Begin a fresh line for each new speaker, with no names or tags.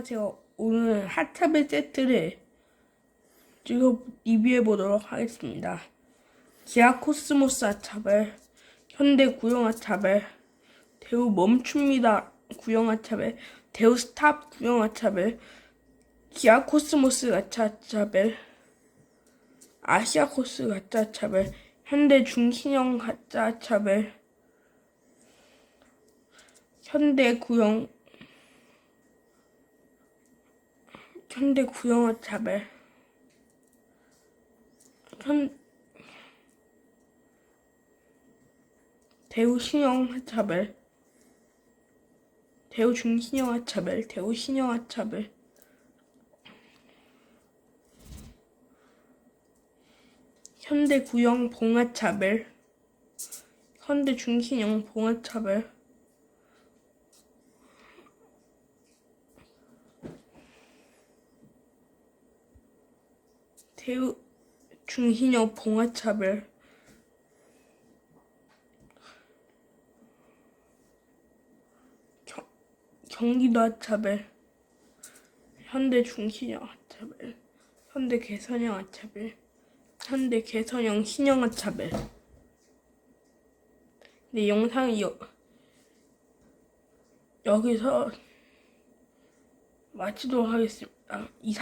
안녕하세요. 오늘 핫타블 세트를 찍어 리뷰해 보도록 하겠습니다. 기아 코스모스 아차벨, 현대 구형 아차벨, 대우 멈춥니다 구형 아차벨, 대우 스탑 구형 아차벨, 기아 코스모스 가짜 아차벨, 아시아 코스 가짜 아차벨, 현대 중신형 가짜 아차벨, 현대 구형 현대 구형어 차별 현 대우 신형 차별 대우 중신형 차별 대우 신형 차별 현대 구형 봉화 차별 현대 중신형 봉화 차별 대우 중신형 봉화차별. 경, 경기도 하차별. 현대 중신형 하차별. 현대 개선형 하차별. 현대 개선형 신형 하차별. 네 영상이 여, 여기서 마치도록 하겠습니다. 이상